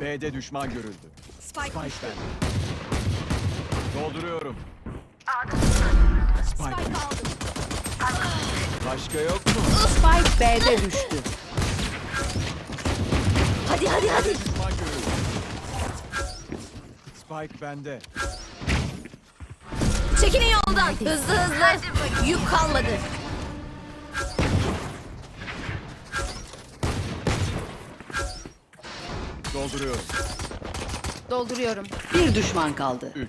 B'de düşman görüldü. Spike, Spike ben. Dolduruyorum. Spike. Spike aldım. Başka yok mu? Spike B'de düştü. Hadi hadi hadi. Düşman görüldü. Spike bende. Çekilin yoldan. Hızlı hızlı. Yük kalmadı. Dolduruyorum. Dolduruyorum. Bir düşman kaldı. 3.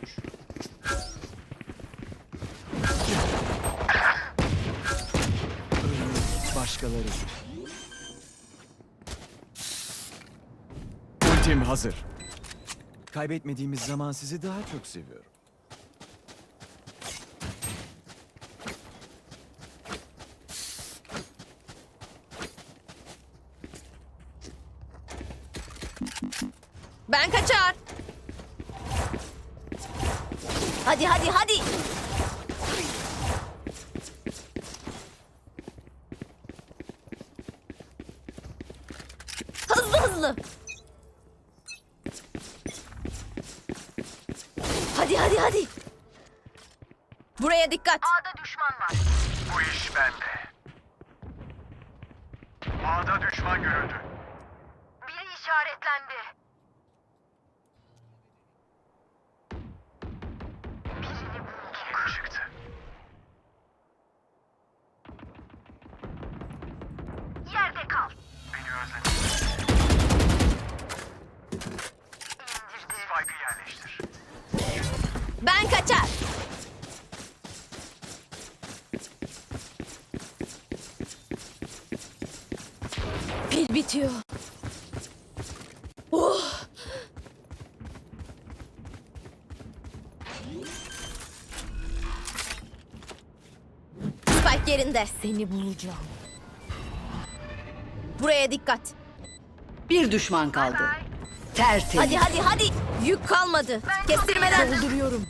Başkaları. Ultim hazır. Kaybetmediğimiz zaman sizi daha çok seviyorum. Ben kaçar. Hadi. Hızlı hızlı. Hadi hadi hadi. Buraya dikkat. A'da düşman var. Bu iş bende. A'da düşman görüldü. Biri işaretlendi. Bitiyor. Oh. Spike yerinde. Seni bulacağım. Buraya dikkat. Bir düşman kaldı. Tertemiz. Hadi hadi hadi. Yük kalmadı. Kestirmeden. Dolduruyorum.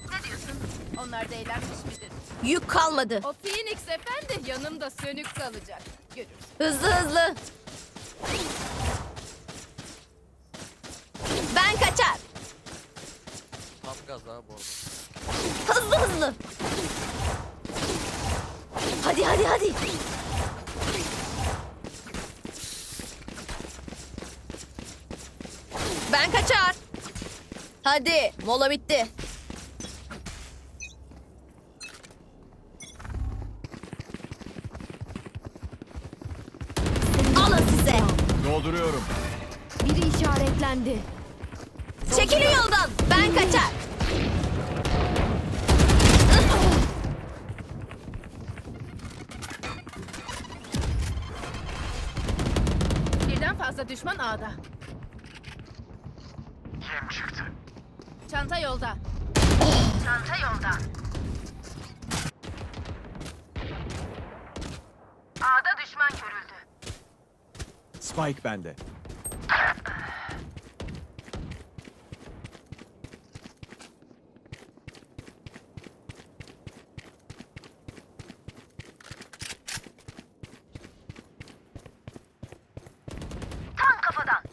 Onlar da eğlenmiş midir? Yük kalmadı. O Phoenix efendi yanımda sönük kalacak. Görürsün. Hızlı hızlı. Ben kaçar. Tam gaz daha bu arada. Hızlı hızlı. Hadi hadi hadi. Ben kaçar. Hadi mola bitti. Alın size. Dolduruyorum. Biri işaretlendi. Çekilin yoldan. Ben kaçar. Fazla düşman A'da. Yem çıktı. Çanta yolda. Çanta yolda. A'da düşman görüldü. Spike bende. Tam kafadan.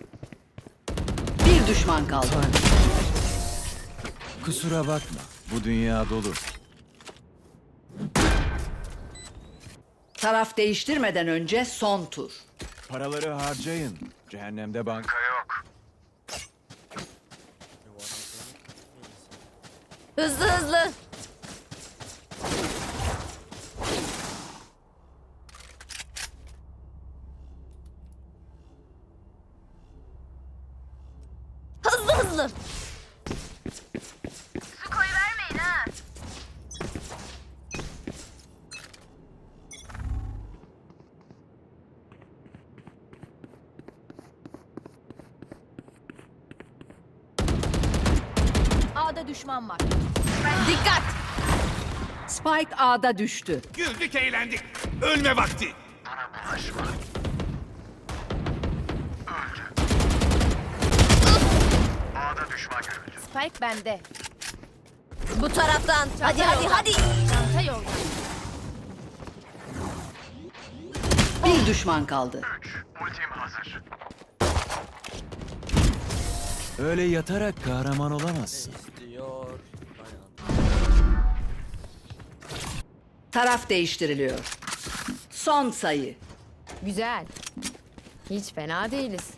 Bir düşman kaldı. Kusura bakma. Bu dünya dolu. Taraf değiştirmeden önce son tur. Paraları harcayın. Cehennemde bank. Ka yok. Hızlı. Hızlı düşman var. Dikkat. Spike A'da düştü. Güldük eğlendik. Ölme vakti. A'da düşman görüldü. Spike bende. Bu taraftan. Hadi hadi hadi. Çanta yolda. Bir düşman kaldı. 3. Ultim hazır. Öyle yatarak kahraman olamazsın. Taraf değiştiriliyor. Son sayı. Güzel. Hiç fena değiliz.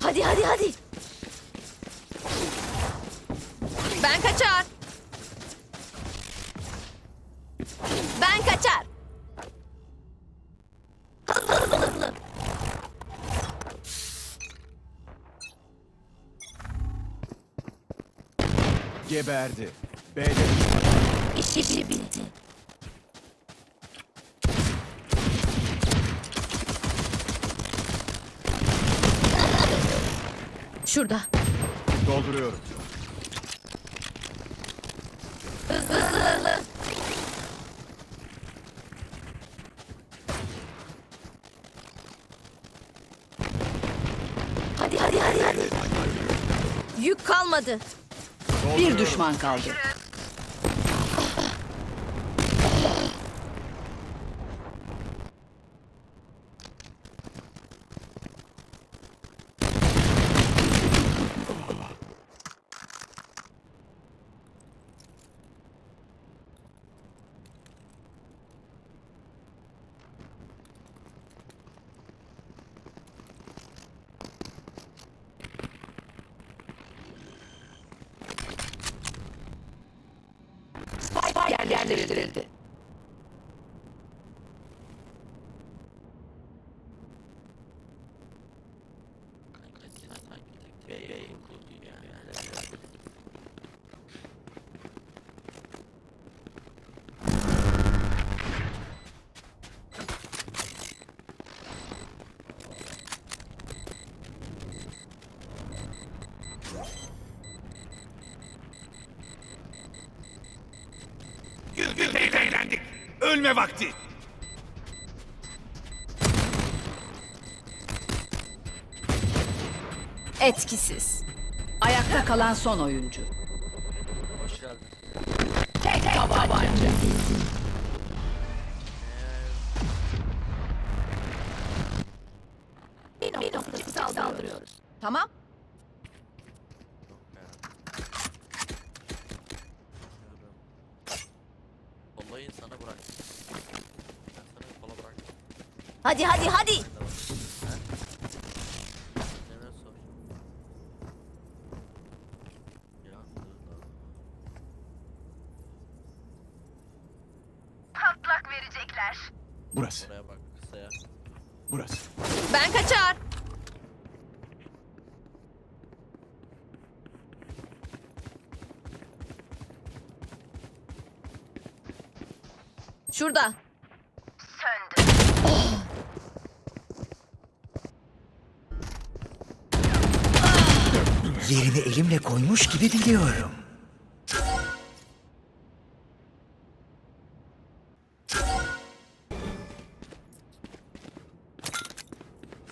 Hadi hadi hadi. Ben kaçar. Ben kaçar. Hızlı hızlı hızlı. Geberdi. B'de İşi bir bitti. Şurada. dolduruyorum. Hadi hadi hadi hadi. Yük kalmadı. Bir düşman kaldı. Spike yer yerleştirildi. Güldük eğlendik. Ölme vakti. Etkisiz. Ayakta kalan son oyuncu. Olayı sana bırak. Ben sana kola bırak. Hadi hadi hadi. Sor? Patlak verecekler. Burası. Oraya bak kısaya. Burası. Ben kaçar. Şurada. Söndü. Yerini elimle koymuş gibi biliyorum.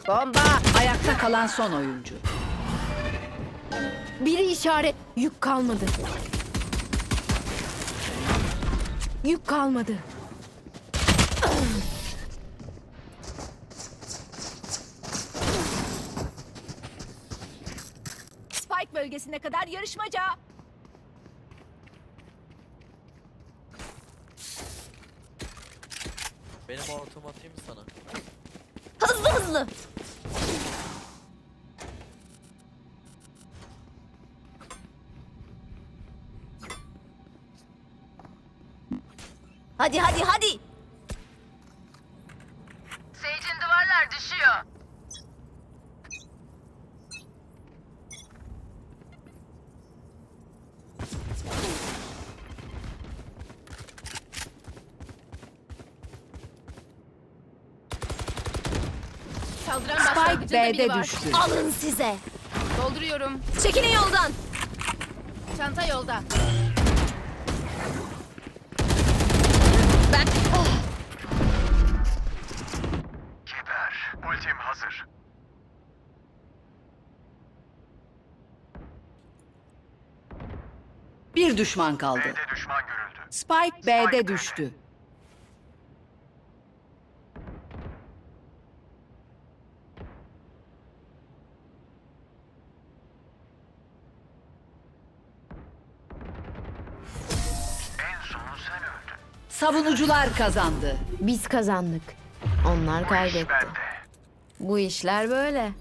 Bomba. Ayakta kalan son oyuncu. Biri işaret. Yük kalmadı. Yük kalmadı. Spike bölgesine kadar yarışmaca. Benim ortamı atayım mı sana? Hızlı hızlı. Hadi hadi hadi. Saldıran Spike B'de düştü. Alın size. Dolduruyorum. Çekilin yoldan. Çanta yolda. Ben... Oh. Kiber, ultim hazır. Bir düşman kaldı. B'de düşman görüldü. Spike B'de düştü. Savunucular kazandı. Biz kazandık. Onlar kaybetti. Bu işler böyle.